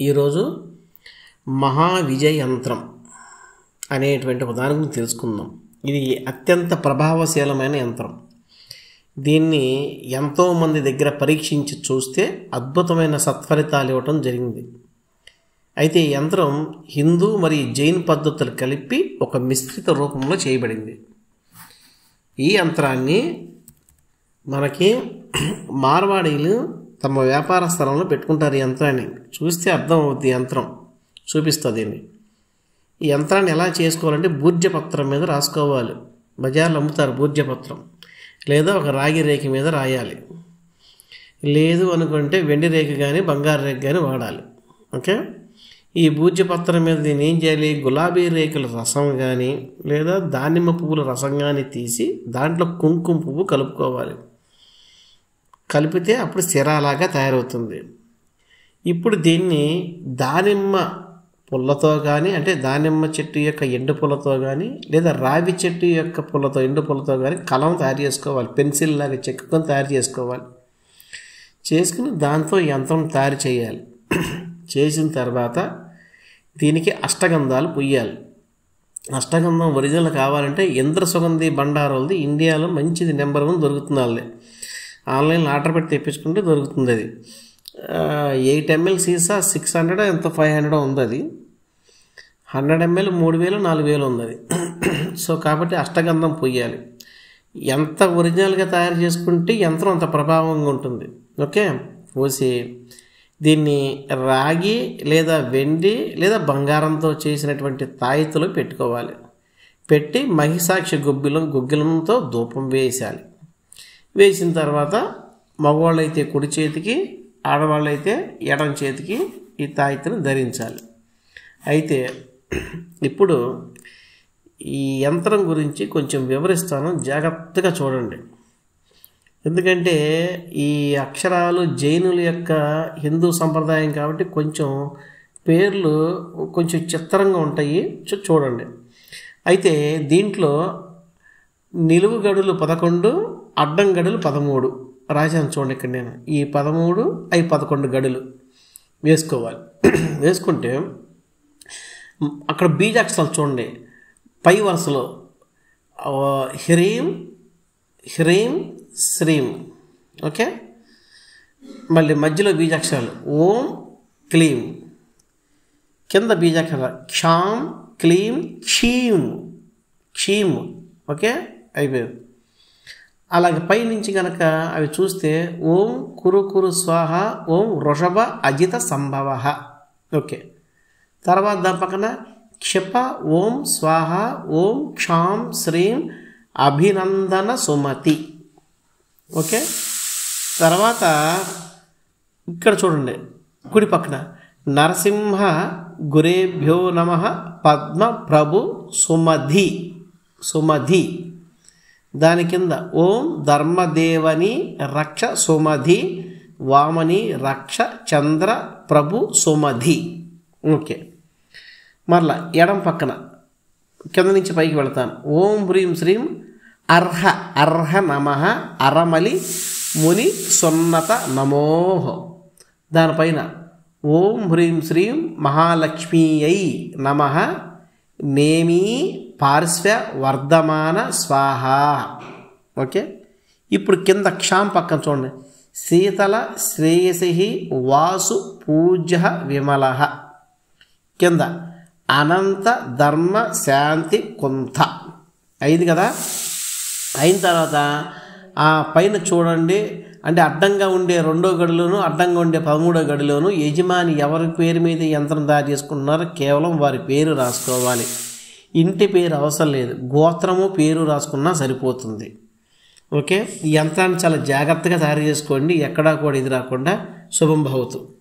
ఈరోజు మహావిజయంత్రం అనేటువంటి దాని గురించి తెలుసుకుందాం. ఇది అత్యంత ప్రభావశీలమైన యంత్రం. దీన్ని ఎంతోమంది దగ్గర పరీక్షించి చూస్తే అద్భుతమైన సత్ఫలితాలు ఇవ్వటం జరిగింది. అయితే ఈ యంత్రం హిందూ మరియు జైన్ పద్ధతులు కలిపి ఒక మిశ్రిత రూపంలో చేయబడింది. ఈ యంత్రాన్ని మనకి మార్వాడీలు తమ వ్యాపార స్థలంలో పెట్టుకుంటారు ఈ యంత్రాన్ని. చూస్తే అర్థం అవుద్ది యంత్రం. చూపిస్తుంది దీన్ని. ఈ యంత్రాన్ని ఎలా చేసుకోవాలంటే బూర్జపత్రం మీద రాసుకోవాలి. బజార్లో అమ్ముతారు బూర్జపత్రం. లేదా ఒక రాగి రేఖ మీద రాయాలి. లేదు అనుకుంటే వెండి రేఖ కానీ బంగారు రేఖ కానీ వాడాలి. ఓకే? ఈ బూర్జపత్రం మీద దీన్ని ఏం చేయాలి? గులాబీ రేకుల రసం కానీ లేదా దానిమ్మ పువ్వుల రసం కానీ తీసి దాంట్లో కుంకుమ పువ్వు కలుపుకోవాలి. కలిపితే అప్పుడు సిరాలాగా తయారవుతుంది. ఇప్పుడు దీన్ని దానిమ్మ పుల్లతో కానీ అంటే దానిమ్మ చెట్టు యొక్క ఎండు పుల్లతో కానీ లేదా రావి చెట్టు యొక్క పుల్లతో ఎండు పుల్లతో కానీ కలం తయారు చేసుకోవాలి. పెన్సిల్ లాగా చెక్కుకొని తయారు చేసుకోవాలి. చేసుకుని దాంతో యంత్రం తయారు చేయాలి. చేసిన తర్వాత దీనికి అష్టగంధాలు పొయ్యాలి అష్టగంధం ఒరిజినల్ కావాలంటే ఇంద్ర సుగంధి బండారాలది ఇండియాలో మంచిది నెంబర్ వన్ దొరుకుతుంది వాళ్ళే ఆన్లైన్లో ఆర్డర్ పెట్టి తెప్పించుకుంటే దొరుకుతుంది అది. ఎయిట్ ఎంఎల్ సీసా సిక్స్ హండ్రెడ్ ఎంత ఫైవ్ హండ్రెడ్ ఉంది అది. హండ్రెడ్ ఎంఎల్ మూడు వేలు నాలుగు వేలు ఉంది అది. సో కాబట్టి అష్టగంధం పొయ్యాలి. ఎంత ఒరిజినల్గా తయారు చేసుకుంటే యంత్రం అంత ప్రభావంగా ఉంటుంది. ఓకే? పోసి దీన్ని రాగి లేదా వెండి లేదా బంగారంతో చేసినటువంటి తాయితలు పెట్టుకోవాలి. పెట్టి మహిసాక్షి గుబ్బిలం గుగ్గిలంతో ధూపం వేసాలి. వేసిన తర్వాత మగవాళ్ళైతే కుడి చేతికి ఆడవాళ్ళైతే ఎడం చేతికి ఈ తాయితను ధరించాలి. అయితే ఇప్పుడు ఈ యంత్రం గురించి కొంచెం వివరిస్తాను. జాగ్రత్తగా చూడండి. ఎందుకంటే ఈ అక్షరాలు జైనుల యొక్క హిందూ సంప్రదాయం కాబట్టి కొంచెం పేర్లు కొంచెం చిత్రంగా ఉంటాయి. చూ- చూడండి. అయితే దీంట్లో నిలువు గడులు పదకొండు అడ్డం గడులు పదమూడు. రాశాను చూడండి ఇక్కడ నేను. ఈ పదమూడు అవి పదకొండు గడులు వేసుకోవాలి. వేసుకుంటే అక్కడ బీజాక్షరాలు చూడండి. పై వరుసలో హ్రీం హ్రీం శ్రీం. ఓకే? మళ్ళీ మధ్యలో బీజాక్షరాలు ఓం క్లీం. కింద బీజాక్షరాలు క్షాం క్లీం క్షీం. క్షీం. ఓకే? అయిపోయింది. అలాగే పైనుంచి కనుక అవి చూస్తే ఓం కురు కురు స్వాహ ఓం వృషభ అజిత సంభవ. ఓకే. తర్వాత దాని పక్కన క్షిప ఓం స్వాహ ఓం క్షాం శ్రీం అభినందన సుమతి. ఓకే. తర్వాత ఇక్కడ చూడండి కుడి పక్కన నరసింహ గురేభ్యో నమ పద్మ ప్రభు సుమధి సుమధి. దాని కింద ఓం ధర్మదేవని రక్ష సుమధి వామని రక్ష చంద్ర ప్రభు సుమధి. ఓకే. మరలా ఎడం పక్కన కింద నుంచి పైకి వెళతాను. ఓం హ్రీం శ్రీం అర్హ అర్హ నమ అరమలి ముని సున్నత నమోహ దానిపైన ఓం హ్రీం శ్రీం మహాలక్ష్మీయై నమ నేమీ పార్శ్వ వర్ధమాన స్వాహ. ఓకే? ఇప్పుడు కింద క్షాం పక్కన చూడండి. శీతల శ్రేయసి వాసు పూజ్య విమల కింద అనంత ధర్మ శాంతి కుంత అయింది కదా? అయిన తర్వాత ఆ పైన చూడండి. అంటే అడ్డంగా ఉండే రెండో గడిలోను అడ్డంగా ఉండే పదమూడో గడిలోను యజమాని ఎవరి పేరు మీద యంత్రం తయారు చేసుకుంటున్నారో కేవలం వారి పేరు రాసుకోవాలి. ఇంటి పేరు అవసరం లేదు. గోత్రము పేరు రాసుకున్నా సరిపోతుంది. ఓకే? ఈ యంత్రాన్ని చాలా జాగ్రత్తగా తయారు చేసుకోండి. ఎక్కడా కూడా ఇది రాకుండా శుభం భవతు.